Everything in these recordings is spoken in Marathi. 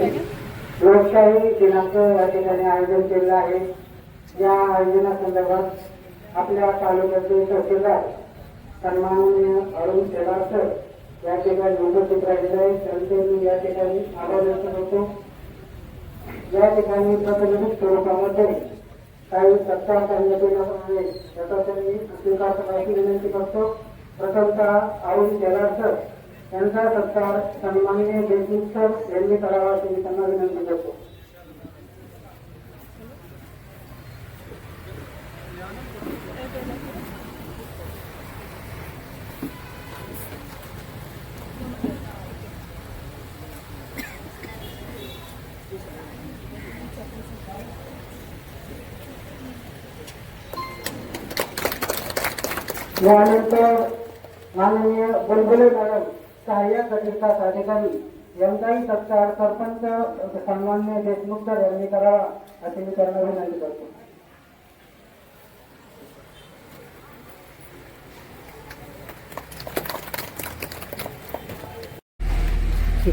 लोकशाही दिनाचं या ठिकाणी आयोजन केलं आहे. या आयोजनासंदर्भात आपल्या तालुक्याचे तहसीलदार सन्माननीय अरुण शेलार सर या ठिकाणी उपस्थित राहिले. आहे त्यांचे मी या ठिकाणी आभार व्यक्त करतो या ठिकाणी प्रतिनिधित स्वरूपामध्ये काही सत्ता करण्यात आहे त्याचा त्यांनी स्वीकार करण्याची विनंती करतो. प्रथमतः अरुण शेलार सर यांचा सत्कार सन्माननीय देशमुख सर यांनी करावा अशी मी त्यांना विनंती करतो. यानंतर माननीय बुलबुले मॅडम सहाय्यक अधिष्ठात अधिकारी यांचाही सत्कार सरपंच सन्मान्य देशमुख सर यांनी करावा असे मी त्यांना विनंती करतो.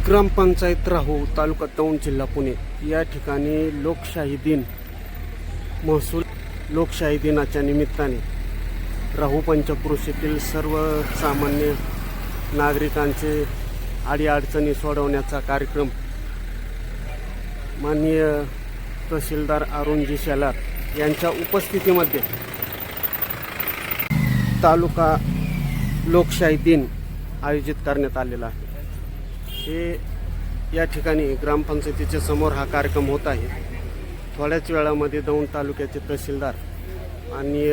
ग्रामपंचायत राहू तालुका दौंड जिल्हा पुणे. या ठिकाणी लोकशाही दिन महसूल लोकशाही दिनाच्या निमित्ताने राहू पंचक्रोशीतील सर्व सामान्य नागरिकांचे अडीअडचणी सोडवण्याचा कार्यक्रम माननीय तहसीलदार अरुणजी शेलार यांच्या उपस्थितीमध्ये तालुका लोकशाही दिन आयोजित करण्यात आलेला आहे. हे या ठिकाणी ग्रामपंचायतीच्या समोर हा कार्यक्रम होत आहे. थोड्याच वेळामध्ये दौंड तालुक्याचे तहसीलदार आणि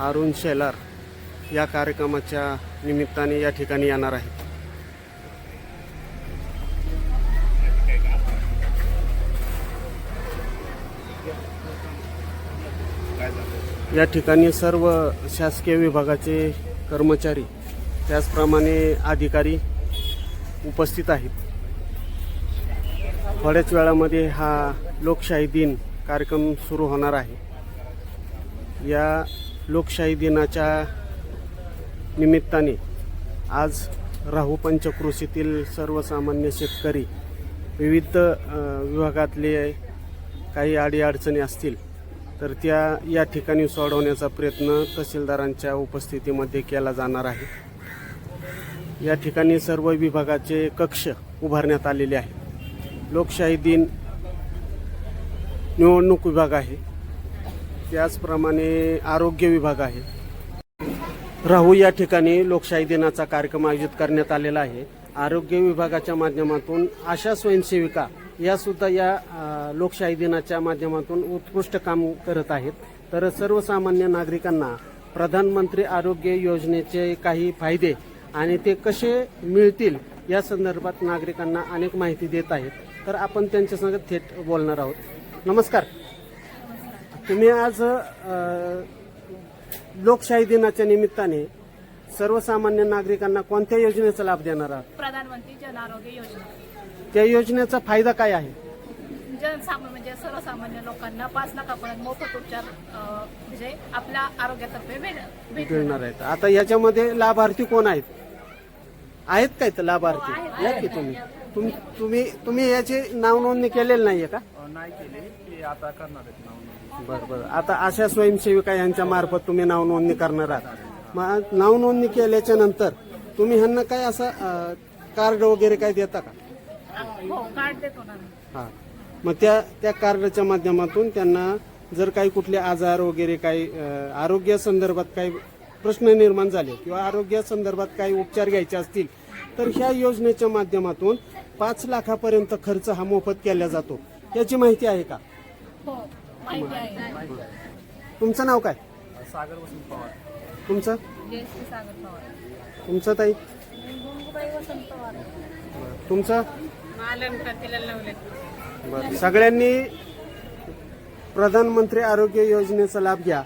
अरुण शेलार या कार्यक्रमाच्या निमित्ताने या ठिकाणी येणार आहेत या ठिकाणी सर्व शासकीय विभागाचे कर्मचारी त्याचप्रमाणे अधिकारी उपस्थित आहेत. थोड्याच वेळामध्ये हा लोकशाही दिन कार्यक्रम सुरू होणार आहे. या लोकशाही दिनाच्या निमित्ताने आज राहू पंचक्रोशीतील सर्वसामान्य शेतकरी विविध विभागातले काही अडीअडचणी असतील तर त्या या ठिकाणी सोडवण्याचा प्रयत्न तहसीलदारांच्या उपस्थितीमध्ये केला जाणार आहे. या ठिकाणी सर्व विभागाचे कक्ष उभारण्यात आलेले आहे लोकशाही दिन निवडणूक विभाग आहे. त्याचप्रमाणे आरोग्य विभाग आहे. राहू या ठिकाणी लोकशाही दिनाचा कार्यक्रम आयोजित करण्यात आलेला आहे. आरोग्य विभागाच्या माध्यमातून आशा स्वयंसेविका या सुद्धा या लोकशाही दिनाच्या माध्यमातून उत्कृष्ट काम करत आहेत. तर सर्वसामान्य नागरिकांना प्रधानमंत्री आरोग्य योजनेचे काही फायदे आणि ते कसे मिळतील या संदर्भात नागरिकांना अनेक माहिती देत आहेत. तर आपण त्यांच्यासंग थेट बोलणार आहोत. नमस्कार. तुम्ही आज आ, लोकशाही दिनाच्या निमित्ताने सर्वसामान्य नागरिकांना कोणत्या योजनेचा लाभ देणार आहात? प्रधानमंत्री जन आरोग्य योजना. त्या योजनेचा फायदा काय आहे? जनसामान्य म्हणजे सर्वसामान्य लोकांना पाच लाखापर्यंत मोफत उपचार अं, म्हणजे आपल्या आरोग्यातर्फे भेटणार मिळणार आहेत. आता याच्यामध्ये लाभार्थी कोण आहेत? आहेत काय तर लाभार्थी? या की तुम्ही? तुम- तुम्ही तुम्ही याची नाव नोंदणी केलेली नाहीये का? नाही केली. की आता करणार आहेत नाव बरं बरं. आता अशा स्वयंसेविका यांच्या मार्फत तुम्ही नाव नोंदणी करणार आहात. मग नाव नोंदणी केल्याच्यानंतर तुम्ही ह्यांना काय असं कार्ड वगैरे काय देता का? हो कार्ड देतो ना हा. मग त्या त्या कार्डाच्या माध्यमातून त्यांना जर काही कुठले आजार वगैरे काही आरोग्य संदर्भात काही प्रश्न निर्माण झाले किंवा आरोग्या संदर्भात काही उपचार घ्यायचे असतील तर ह्या योजनेच्या माध्यमातून पाच लाखापर्यंत खर्च हा मोफत केला जातो. याची माहिती आहे का? हो. माहिती आहे तुमचं नाव काय? सागर वसंत पवार. तुमचं? जयश्री सागर पवार. तुमचं ताई? गंगूबाई वसंत पवार. तुमचं? मालन तिला लावले बरं. सगळ्यांनी प्रधानमंत्री आरोग्य योजनेचा लाभ घ्या.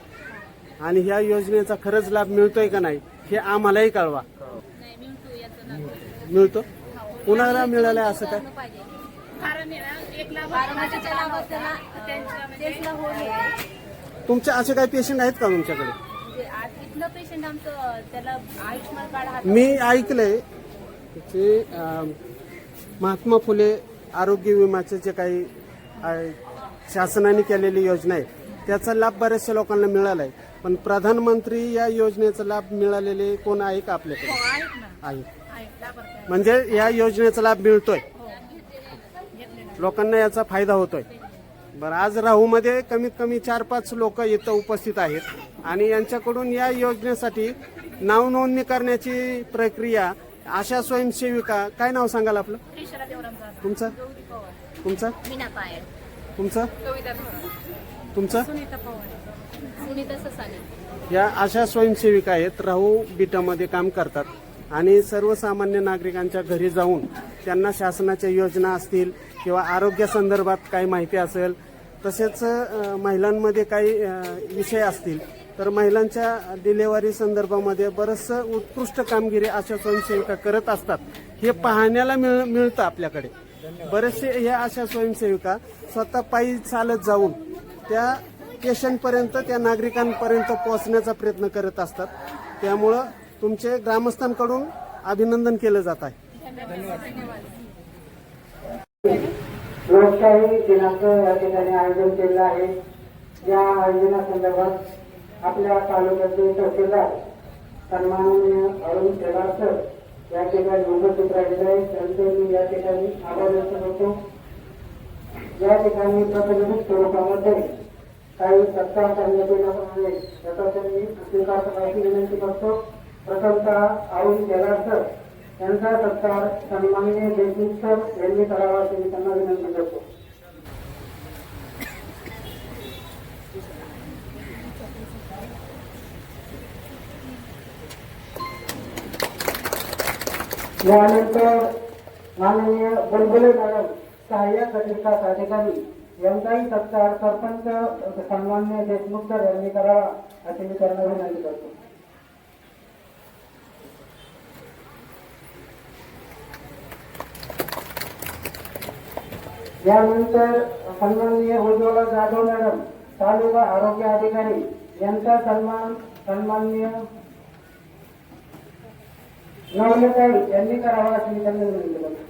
आणि ह्या योजनेचा खरंच लाभ मिळतोय का नाही हे आम्हालाही कळवा. नाही मिळतो याचं मिळतो. कुणाला मिळालंय असं काय? कारण आहे ना एक लाभार्थीच्या म्हणजे तुमचे असे काही पेशंट आहेत का तुमच्याकडे? इथलं पेशंट आमचं त्याला आयुष्यमान कार्ड मी ऐकलंय की अं, महात्मा फुले आरोग्य विम्याचे जे काही शासनाने केलेली योजना आहे त्याचा लाभ बऱ्याचशा लोकांना मिळाला आहे पण प्रधानमंत्री या योजनेचा लाभ मिळालेले कोण आहे का आपल्याकडे? हो आहेत ना. आहे. आहेत लाभार्थी आहेत. म्हणजे या योजनेचा लाभ मिळतोय. हो. घेतले ना लोकांना याचा फायदा होतोय. बरं आज राहूमध्ये कमीत कमी चार पाच लोक इथं उपस्थित आहेत. आणि यांच्याकडून या योजनेसाठी नाव नोंदणी करण्याची प्रक्रिया आशा स्वयंसेविका काय नाव सांगाल आपलं? तुमचं? तुमचं? तुमचं? तुमचं? सुनीता पवार. सुनीता ससाने. या अशा स्वयंसेविका आहेत राहू बिटामध्ये काम करतात. आणि सर्वसामान्य नागरिकांच्या घरी जाऊन त्यांना शासनाच्या योजना असतील किंवा आरोग्यासंदर्भात काही माहिती असेल तसेच महिलांमध्ये काही विषय असतील तर महिलांच्या डिलेवरी संदर्भामध्ये बरंचसं उत्कृष्ट कामगिरी अशा स्वयंसेविका करत असतात. हे पाहण्याला मिळ मिळतं आपल्याकडे. बरेचसे ह्या अशा स्वयंसेविका स्वतः पायी चालत जाऊन त्या पेशंटपर्यंत त्या नागरिकांपर्यंत पोहोचण्याचा प्रयत्न करत असतात. त्यामुळं तुमचे ग्रामस्थांकडून अभिनंदन केलं जात आहे. लोकशाही दिनाचं या ठिकाणी आयोजन केलेलं आहे. या आयोजनासंदर्भात आपल्या तालुक्याचे तहसीलदार सन्माननीय अरुण शेलार सर या ठिकाणी उपस्थित राहिलेले आहेत. त्यांचे मी या ठिकाणी आभार व्यक्त करतो. या ठिकाणी प्रतिनिधी स्वरूपामध्ये काही सत्कार करण्यात येणार आहे त्याचा त्यांनी स्वीकार करायची विनंती करतो. प्रथमतः अरुण शेलार सर यांचा सत्कार सन्माननीय देशमुख सर यांनी करावा अशी मी त्यांना विनंती करतो यानंतर माननीय बुलबुले मॅडम सहाय्यक विकास अधिकारी यांचाही सत्कार सरपंच सन्मान्य देशमुख सर यांनी करावा असे मी त्यांना विनंती करतो. त्यानंतर सन्माननीय उज्ज्वला जाधव मॅडम तालुका आरोग्य अधिकारी यांचा सन्मान सन्माननीय नवलताई यांनी करावा असं मी त्यांना विनंती करतो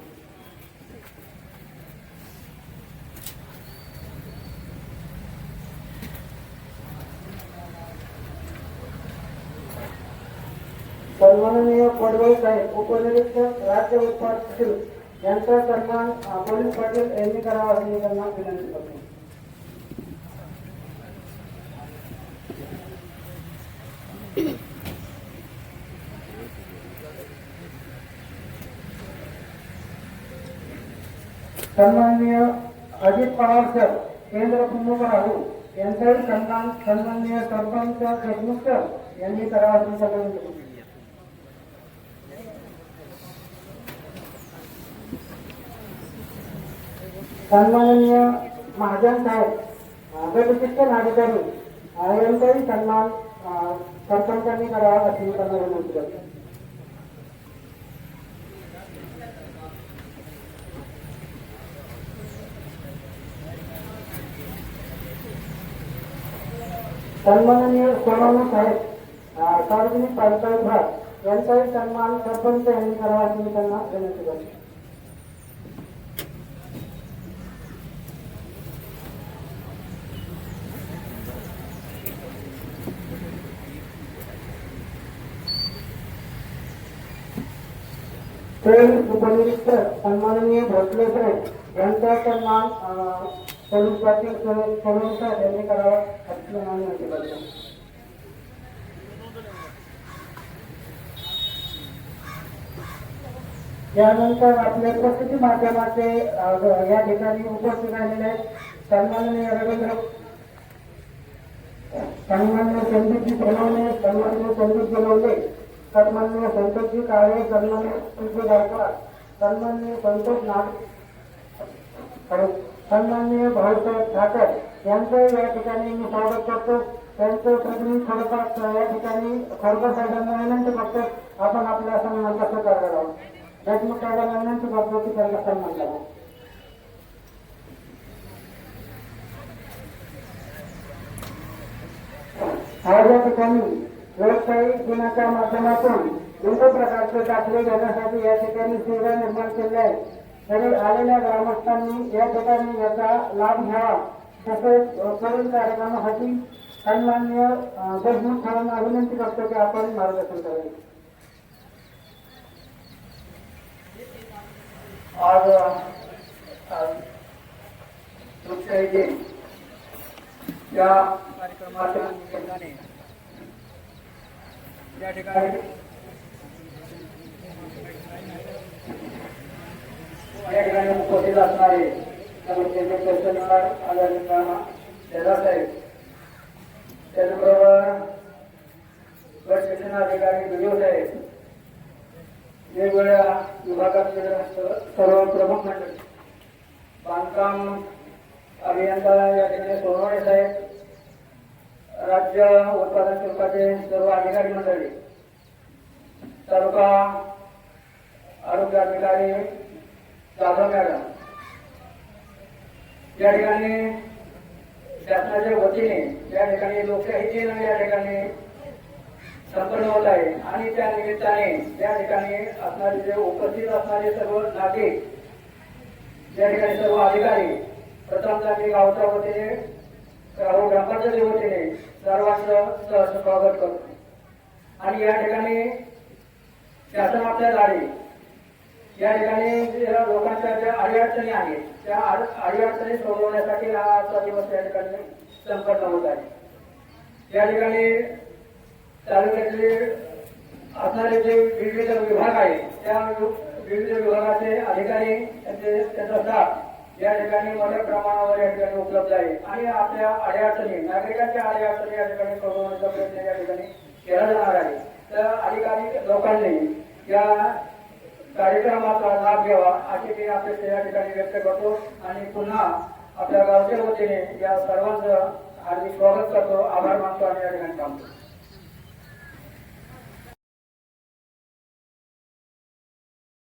सन्माननीय पडवळ साहेब उपनिरीक्षक राज्य उत्पादन यांचा सन्मान अ, पोलीस पाटील यांनी करावा असं मी त्यांना विनंती करतो. सन्माननीय अजित पवार सर केंद्र प्रमुख राहू यांचाही सन्मान सन्माननीय सरपंच देशमुख सर यांनी करावा असं त्यांना सन्माननीय महाजन साहेब गट नागरिकांनी यांचाही सन्मान सरपंचांनी करावा अशी मी त्यांना विनंती करतो सन्माननीय सोनवणे साहेब सार्वजनिक पालिका विभाग यांचाही सन्मान सरपंच यांनी करावा अशी मी त्यांना विनंती करतो. पोलीस उपनिरीक्षक सन्माननीय भोसले साहेब यांचा सन्मान अ, पोलीस पाटील सोनवणे साहेब यांनी करावा अशी मी विनंती करतो यानंतर आपल्या प्रसिद्धी माध्यमाचे या ठिकाणी उपस्थित राहिलेले आहेत सन्माननीय रवींद्र. सन्मान्य संदीपजी सोनवणे सन्मान्य संदीप बनवले सन्मान्य संतोषजी काळे सन्मान्य सुजय गायकवाड सन्मान्य संतोष नाग सन्मान्य भाऊसाहेब ठाकर यांचं या ठिकाणी मी स्वागत करतो. त्यांचं प्रतिनिधी थोडंफार या ठिकाणी खडकर साहेबांना विनंती करतो. आपण आपल्या सन्मान कसं करणार आहोत? देशमुख साहेबांना विनंती करतो की त्यांना सन्मान करावा आज या ठिकाणी लोकशाही दिनाच्या माध्यमातून विविध प्रकारचे दाखले घेण्यासाठी या ठिकाणी सुविधा निर्माण केल्या आहेत. तरी आलेल्या ग्रामस्थांनी या ठिकाणी याचा लाभ घ्यावा. तसेच पुढील कार्यक्रमासाठी सन्मान्य देशमुख सरांना विनंती करतो की आपण मार्गदर्शन करावे. आज आज लोकशाही दिन या कार्यक्रमाच्या निमित्ताने या ठिकाणी. या ठिकाणी उपस्थित असणारे तालुक्याचे तहसीलदार आदरणीय साहेब त्याचबरोबर गट शिक्षणाधिकारी व्हिडिओ साहेब वेगवेगळ्या विभागातील सर्व प्रमुख मंडळी. बांधकाम अभियंता या ठिकाणी सोनवणे साहेब राज्य उत्पादन शुल्काचे सर्व अधिकारी मंडळी तालुका आरोग्य अधिकारी जाधव मॅडम या ठिकाणी शासनाच्या वतीने या ठिकाणी लोकशाही दिन या ठिकाणी संपन्न होत आहे. आणि त्या निमित्ताने या ठिकाणी असणारे जे उपस्थित असणारे सर्व नागरिक या ठिकाणी सर्व अधिकारी प्रथम मी गावच्या वतीने राहुल ग्रामपंचायती वतीने सर्वांचं सहर्ष स्वागत करतो. आणि या ठिकाणी शासन आपल्या दारी या ठिकाणी ज्या लोकांच्या ज्या अडीअडचणी आहेत त्या अडीअडचणी सोडवण्यासाठी हा आजचा दिवस या ठिकाणी संपन्न होत आहे. या ठिकाणी तालुक्यातले असणारे जे विविध विभाग आहेत त्या विविध विभागाचे अधिकारी त्यांचे त्याचा स्टाफ या ठिकाणी मोठ्या प्रमाणावर या ठिकाणी उपलब्ध आहे. आणि आपल्या अडीअडचणी नागरिकांच्या अडीअडचणी या ठिकाणी सोडवण्याचा प्रयत्न या ठिकाणी केला जाणार आहे. तर अधिकाधिक लोकांनी या कार्यक्रमाचा लाभ घ्यावा अशी मी अपेक्षा या ठिकाणी व्यक्त करतो. आणि पुन्हा आपल्या गावच्या वतीने या सर्वांचं हार्दिक स्वागत करतो. आभार मानतो आणि या ठिकाणी थांबतो.